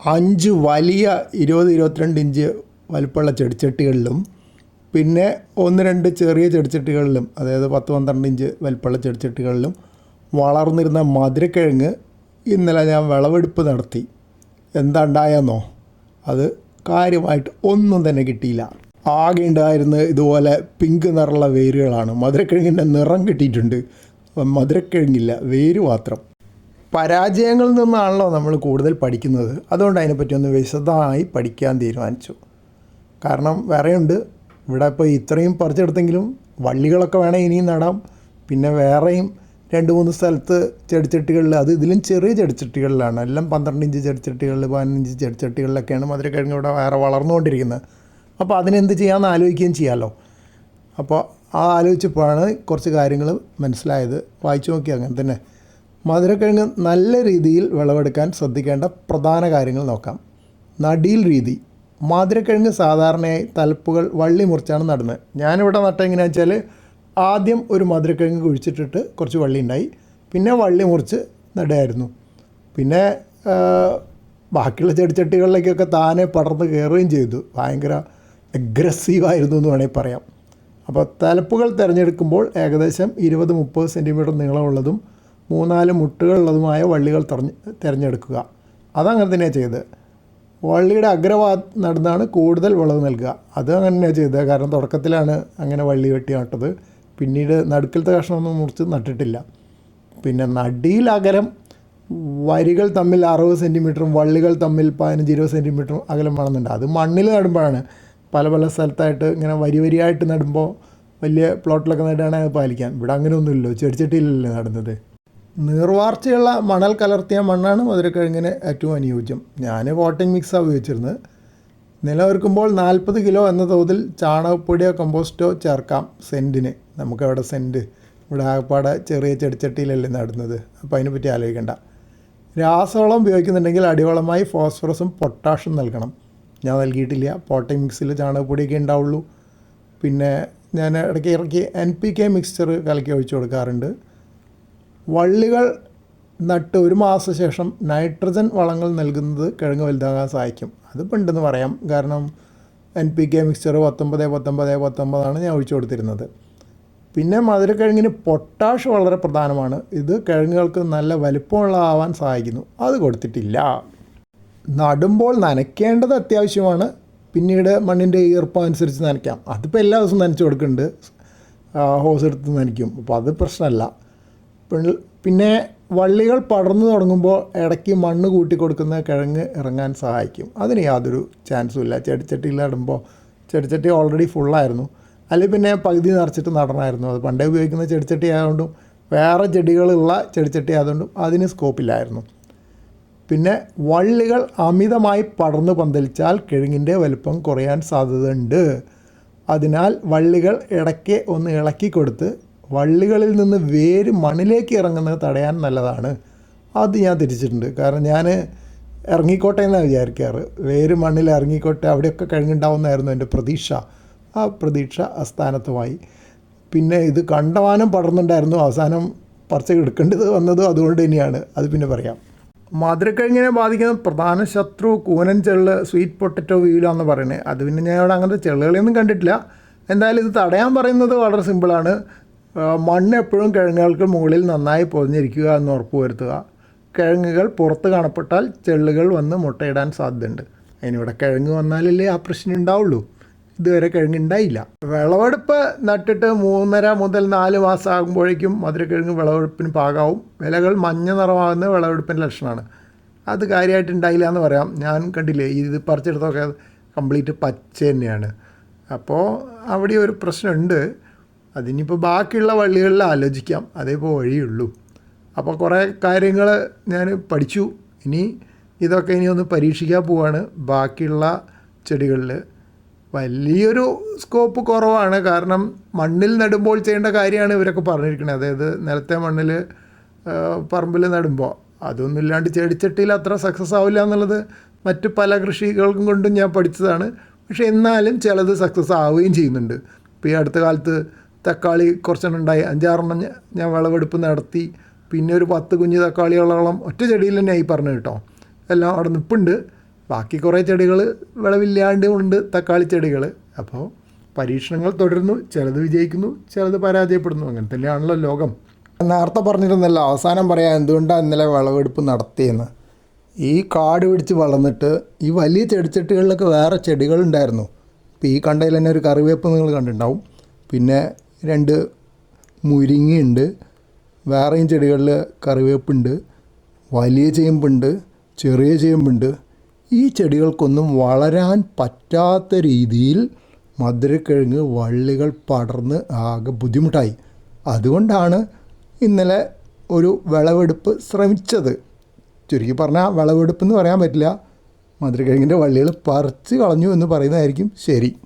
അഞ്ച് വലിയ ഇരുപത് ഇരുപത്തിരണ്ട് ഇഞ്ച് വലിപ്പമുള്ള ചെടിച്ചട്ടികളിലും പിന്നെ ഒന്ന് രണ്ട് ചെറിയ ചെടിച്ചട്ടികളിലും അതായത് പത്ത് പന്ത്രണ്ട് ഇഞ്ച് വലിപ്പമുള്ള ചെടിച്ചട്ടികളിലും വളർന്നിരുന്ന മധുരക്കിഴങ്ങ് ഇന്നലെ ഞാൻ വിളവെടുപ്പ് നടത്തി. എന്താ ഉണ്ടായെന്നോ? അത് കാര്യമായിട്ട് ഒന്നും തന്നെ കിട്ടിയില്ല. ആകെ ഉണ്ടായിരുന്ന ഇതുപോലെ പിങ്ക് നിറമുള്ള വേരുകളാണ്. മധുരക്കിഴങ്ങിന്റെ നിറം കിട്ടിയിട്ടുണ്ട്. മധുരക്കിഴങ്ങില്ല വേര് മാത്രം. പരാജയങ്ങളിൽ നിന്നാണല്ലോ നമ്മൾ കൂടുതൽ പഠിക്കുന്നത്. അതുകൊണ്ട് അതിനെപ്പറ്റി ഒന്ന് വിശദമായി പഠിക്കാൻ തീരുമാനിച്ചു. കാരണം വേറെയുണ്ട്. ഇവിടെ ഇപ്പോൾ ഇത്രയും പറിച്ചെടുത്തെങ്കിലും വള്ളികളൊക്കെ വേണേൽ ഇനിയും നടാം. പിന്നെ വേറെയും രണ്ട് മൂന്ന് സ്ഥലത്ത് ചെടിച്ചട്ടികളിൽ അത് ഇതിലും ചെറിയ ചെടിച്ചട്ടികളിലാണ്. എല്ലാം പന്ത്രണ്ട് ഇഞ്ച് ചെടിച്ചട്ടികളിൽ പതിനഞ്ച് ചെടിച്ചട്ടികളിലൊക്കെയാണ് മധുരക്കിഴങ്ങ് ഇവിടെ വേറെ വളർന്നുകൊണ്ടിരിക്കുന്നത്. അപ്പോൾ അതിനെന്ത് ചെയ്യാമെന്ന് ആലോചിക്കുകയും ചെയ്യാമല്ലോ അപ്പോൾ ആ ആലോചിച്ചപ്പോഴാണ് കുറച്ച് കാര്യങ്ങൾ മനസ്സിലായത്. വായിച്ചു നോക്കി അങ്ങനെ തന്നെ. മധുരക്കിഴങ്ങ് നല്ല രീതിയിൽ വിളവെടുക്കാൻ ശ്രദ്ധിക്കേണ്ട പ്രധാന കാര്യങ്ങൾ നോക്കാം. നടീൽ രീതി. മധുരക്കിഴങ്ങ് സാധാരണയായി തലപ്പുകൾ വള്ളി മുറിച്ചാണ് നടുന്നത്. ഞാനിവിടെ നട്ട എങ്ങനെയാണെന്ന് വെച്ചാൽ ആദ്യം ഒരു മധുരക്കിഴങ്ങ് കുഴിച്ചിട്ടിട്ട് കുറച്ച് വള്ളി ഉണ്ടായി. പിന്നെ വള്ളി മുറിച്ച് നടുകയായിരുന്നു. പിന്നെ ബാക്കിയുള്ള ചെടിച്ചട്ടികളിലേക്കൊക്കെ താനെ പടർന്ന് കയറുകയും ചെയ്തു. ഭയങ്കര അഗ്രസീവായിരുന്നു എന്ന് വേണമെങ്കിൽ പറയാം. അപ്പോൾ തലപ്പുകൾ തിരഞ്ഞെടുക്കുമ്പോൾ ഏകദേശം ഇരുപത് മുപ്പത് സെന്റിമീറ്റർ നീളമുള്ളതും മൂന്നാൽ മുട്ടുകളുള്ളതുമായ വള്ളികൾ തെരഞ്ഞ് തിരഞ്ഞെടുക്കുക. അതങ്ങനെ തന്നെയാണ് ചെയ്തത്. വള്ളിയുടെ അഗ്രഭാ നടന്നാണ് കൂടുതൽ വിളവ് നൽകുക. അത് അങ്ങനെ തന്നെയാണ് ചെയ്തത്. കാരണം തുടക്കത്തിലാണ് അങ്ങനെ വള്ളി വെട്ടി നട്ടത്. പിന്നീട് നടുക്കലത്തെ കഷ്ണമൊന്നും മുറിച്ച് നട്ടിട്ടില്ല. പിന്നെ നടിയിൽ അകലം വരികൾ തമ്മിൽ അറുപത് സെന്റിമീറ്ററും വള്ളികൾ തമ്മിൽ പതിനഞ്ച് ഇരുപത് സെന്റിമീറ്ററും അകലം വേണമെന്നുണ്ട്. അത് മണ്ണിൽ നടുമ്പോഴാണ്. പല പല സ്ഥലത്തായിട്ട് ഇങ്ങനെ വരി വരിയായിട്ട് നടുമ്പോൾ വലിയ പ്ലോട്ടിലൊക്കെ നടുകയാണെങ്കിൽ അത് പാലിക്കാം ഇവിടെ അങ്ങനെയൊന്നുമില്ലല്ലോ. ചെടിച്ചട്ടിയിലല്ലേ നടുന്നത്. നീർവാർച്ചയുള്ള മണൽ കലർത്തിയ മണ്ണാണ് മധുരക്കിഴങ്ങിന് ഏറ്റവും അനുയോജ്യം. ഞാൻ പോട്ടിംഗ് മിക്സാണ് ഉപയോഗിച്ചിരുന്നത്. നിലനിർക്കുമ്പോൾ നാൽപ്പത് കിലോ എന്ന തോതിൽ ചാണകപ്പൊടിയോ കമ്പോസ്റ്റോ ചേർക്കാം സെന്റിന് നമുക്കവിടെ സെന്റ് ഇവിടെ ആകപ്പാടെ ചെറിയ ചെടിച്ചട്ടിയിലല്ലേ നടുന്നത്. അപ്പോൾ അതിനെപ്പറ്റി ആലോചിക്കണ്ട. രാസവളം ഉപയോഗിക്കുന്നുണ്ടെങ്കിൽ അടിവളമായി ഫോസ്ഫറസും പൊട്ടാഷും നൽകണം. ഞാൻ നൽകിയിട്ടില്ല. പോട്ടിംഗ് മിക്സിൽ ചാണകപ്പൊടിയൊക്കെ ഉണ്ടാവുള്ളൂ. പിന്നെ ഞാൻ ഇടയ്ക്ക് ഇറക്കി എൻ പി കെ മിക്സ്ചർ കലക്കി ഒഴിച്ചു കൊടുക്കാറുണ്ട്. വള്ളികൾ നട്ട് ഒരു മാസ ശേഷം നൈട്രജൻ വളങ്ങൾ നൽകുന്നത് കിഴങ്ങ് വലുതാകാൻ സഹായിക്കും. അതിപ്പോൾ ഉണ്ടെന്ന് പറയാം. കാരണം എൻ പി കെ മിക്സ്ചർ പത്തൊമ്പത് പത്തൊമ്പത് പത്തൊമ്പതാണ് ഞാൻ ഒഴിച്ചു കൊടുത്തിരുന്നത്. പിന്നെ മധുരക്കിഴങ്ങിന് പൊട്ടാഷ് വളരെ പ്രധാനമാണ്. ഇത് കിഴങ്ങുകൾക്ക് നല്ല വലിപ്പമുള്ളതാവാൻ സഹായിക്കുന്നു. അത് കൊടുത്തിട്ടില്ല. നടുമ്പോൾ നനയ്ക്കേണ്ടത് അത്യാവശ്യമാണ്. പിന്നീട് മണ്ണിന്റെ ഈർപ്പം അനുസരിച്ച് നനയ്ക്കാം. അതിപ്പോൾ എല്ലാ ദിവസവും നനച്ച് കൊടുക്കുന്നുണ്ട്. ഹോസ് എടുത്ത് നനയ്ക്കും. അപ്പോൾ അത് പ്രശ്നമല്ല. പിന്നെ വള്ളികൾ പടർന്നു തുടങ്ങുമ്പോൾ ഇടയ്ക്ക് മണ്ണ് കൂട്ടി കൊടുക്കുന്ന കിഴങ്ങ് ഇറങ്ങാൻ സഹായിക്കും. അതിന് യാതൊരു ചാൻസും ഇല്ല. ചെടിച്ചട്ടിയിൽ നടുമ്പോൾ ചെടിച്ചട്ടി ഓൾറെഡി ഫുള്ളായിരുന്നു അല്ലെങ്കിൽ പിന്നെ പകുതി നിറച്ചിട്ട് നടണമായിരുന്നു. അത് പണ്ടേ ഉപയോഗിക്കുന്ന ചെടിച്ചട്ടി ആയതുകൊണ്ടും വേറെ ചെടികളുള്ള ചെടിച്ചട്ടി ആയതുകൊണ്ടും അതിന് സ്കോപ്പില്ലായിരുന്നു പിന്നെ വള്ളികൾ അമിതമായി പടർന്നു പന്തലിച്ചാൽ കിഴങ്ങിന്റെ വലുപ്പം കുറയാൻ സാധ്യതയുണ്ട്. അതിനാൽ വള്ളികൾ ഇടയ്ക്ക് ഒന്ന് ഇളക്കി കൊടുത്ത് വള്ളികളിൽ നിന്ന് വേര് മണ്ണിലേക്ക് ഇറങ്ങുന്നത് തടയാൻ നല്ലതാണ്. അത് ഞാൻ തിരിച്ചിട്ടുണ്ട്. കാരണം ഞാൻ ഇറങ്ങിക്കോട്ടെ എന്നാണ് വിചാരിക്കാറ്. വേര് മണ്ണിൽ ഇറങ്ങിക്കോട്ടെ അവിടെയൊക്കെ കഴിഞ്ഞിട്ടുണ്ടാവുന്നതായിരുന്നു എന്റെ പ്രതീക്ഷ. ആ പ്രതീക്ഷ അസ്ഥാനത്തുമായി പിന്നെ ഇത് കണ്ടവാനും പടർന്നുണ്ടായിരുന്നു. അവസാനം പറിച്ച് എടുക്കേണ്ടത് വന്നത് അതുകൊണ്ട് തന്നെയാണ്. അത് പിന്നെ പറയാം. മധുരക്കിഴങ്ങിനെ ബാധിക്കുന്ന പ്രധാന ശത്രു കൂനൻ ചെള്ള് സ്വീറ്റ് പൊട്ടറ്റോ വീലാന്ന് പറയുന്നത്. അത് പിന്നെ ഞാൻ അവിടെ അങ്ങനത്തെ ചെള്ളുകളെയൊന്നും കണ്ടിട്ടില്ല. എന്തായാലും ഇത് തടയാൻ പറയുന്നത് വളരെ സിമ്പിളാണ്. മണ്ണ് എപ്പോഴും കിഴങ്ങുകൾക്ക് മുകളിൽ നന്നായി പൊതിഞ്ഞിരിക്കുക എന്ന് ഉറപ്പുവരുത്തുക കിഴങ്ങുകൾ പുറത്ത് കാണപ്പെട്ടാൽ ചെള്ളുകൾ വന്ന് മുട്ടയിടാൻ സാധ്യതയുണ്ട്. അതിനിവിടെ കിഴങ്ങ് വന്നാലല്ലേ ആ പ്രശ്നം ഉണ്ടാവുള്ളൂ. ഇതുവരെ കിഴങ്ങ് ഉണ്ടായില്ല. വിളവെടുപ്പ് നട്ടിട്ട് മൂന്നര മുതൽ നാല് മാസം ആകുമ്പോഴേക്കും മധുരക്കിഴങ്ങ് വിളവെടുപ്പിന് പാകാവും. വിലകൾ മഞ്ഞ നിറമാകുന്ന വിളവെടുപ്പിന്റെ ലക്ഷണമാണ്. അത് കാര്യമായിട്ട് ഉണ്ടായില്ല എന്ന് പറയാം. ഞാൻ കണ്ടില്ലേ ഇത് പറിച്ചെടുത്തൊക്കെ കംപ്ലീറ്റ് പച്ച തന്നെയാണ്. അപ്പോൾ അവിടെ ഒരു പ്രശ്നമുണ്ട്. അതിനിപ്പോൾ ബാക്കിയുള്ള വള്ളികളിൽ ആലോചിക്കാം. അതേപ്പോൾ വഴിയുള്ളൂ. അപ്പോൾ കുറേ കാര്യങ്ങൾ ഞാൻ പഠിച്ചു. ഇനി ഇതൊക്കെ ഇനി ഒന്ന് പരീക്ഷിക്കാൻ പോവാണ് ബാക്കിയുള്ള ചെടികളിൽ വലിയൊരു സ്കോപ്പ് കുറവാണ്. കാരണം മണ്ണിൽ നടുമ്പോൾ ചെയ്യേണ്ട കാര്യമാണ് ഇവരൊക്കെ പറഞ്ഞിരിക്കുന്നത് അതായത് നിലത്തെ മണ്ണിൽ പറമ്പിൽ നടുമ്പോൾ അതൊന്നും ഇല്ലാണ്ട് ചെടിച്ചട്ടിയിൽ അത്ര സക്സസ് ആവില്ല എന്നുള്ളത് മറ്റ് പല കൃഷികൾക്കും കൊണ്ടും ഞാൻ പഠിച്ചതാണ്. പക്ഷേ എന്നാലും ചിലത് സക്സസ് ആവുകയും ചെയ്യുന്നുണ്ട്. ഇപ്പോൾ ഈ അടുത്ത കാലത്ത് തക്കാളി കുറച്ചെണ്ണം ഉണ്ടായി അഞ്ചാറെണ്ണം ഞാൻ- വിളവെടുപ്പ് നടത്തി. പിന്നെ ഒരു പത്ത് കുഞ്ഞ് തക്കാളികളോളം ഒറ്റ ചെടിയിൽ തന്നെ ആയി പറഞ്ഞു കേട്ടോ. എല്ലാം അവിടെ നിൽപ്പുണ്ട് ബാക്കി കുറേ ചെടികൾ വിളവില്ലാണ്ട് ഉണ്ട് തക്കാളി ചെടികൾ അപ്പോൾ പരീക്ഷണങ്ങൾ തുടരുന്നു. ചിലത് വിജയിക്കുന്നു ചിലത് പരാജയപ്പെടുന്നു. അങ്ങനെ തന്നെയാണല്ലോ ലോകം. നേരത്തെ പറഞ്ഞിരുന്നല്ലോ അവസാനം പറയാം എന്തുകൊണ്ടാണ് ഇന്നലെ വിളവെടുപ്പ് നടത്തിയെന്ന്. ഈ കാട് പിടിച്ച് വളർന്നിട്ട് ഈ വലിയ ചെടിച്ചട്ടികളിലൊക്കെ വേറെ ചെടികളുണ്ടായിരുന്നു. ഇപ്പോൾ ഈ കണ്ടതിൽ തന്നെ ഒരു കറിവേപ്പ് നിങ്ങൾ കണ്ടിട്ടുണ്ടാവും. പിന്നെ രണ്ട് മുരിങ്ങയുണ്ട്. വേറെയും ചെടികളിൽ കറിവേപ്പുണ്ട്. വലിയ ചേമ്പുണ്ട് ചെറിയ ചേമ്പുണ്ട്. ഈ ചെടികൾക്കൊന്നും വളരാൻ പറ്റാത്ത രീതിയിൽ മധുരക്കിഴങ്ങ് വള്ളികൾ പടർന്ന് ആകെ ബുദ്ധിമുട്ടായി. അതുകൊണ്ടാണ് ഇന്നലെ ഒരു വിളവെടുപ്പ് ശ്രമിച്ചത്. ചുരുക്കി പറഞ്ഞാൽ വിളവെടുപ്പ് എന്ന് പറയാൻ പറ്റില്ല. മധുരക്കിഴങ്ങിന്റെ വള്ളികൾ പറിച്ച് കളഞ്ഞു എന്ന് പറയുന്നതായിരിക്കും ശരി.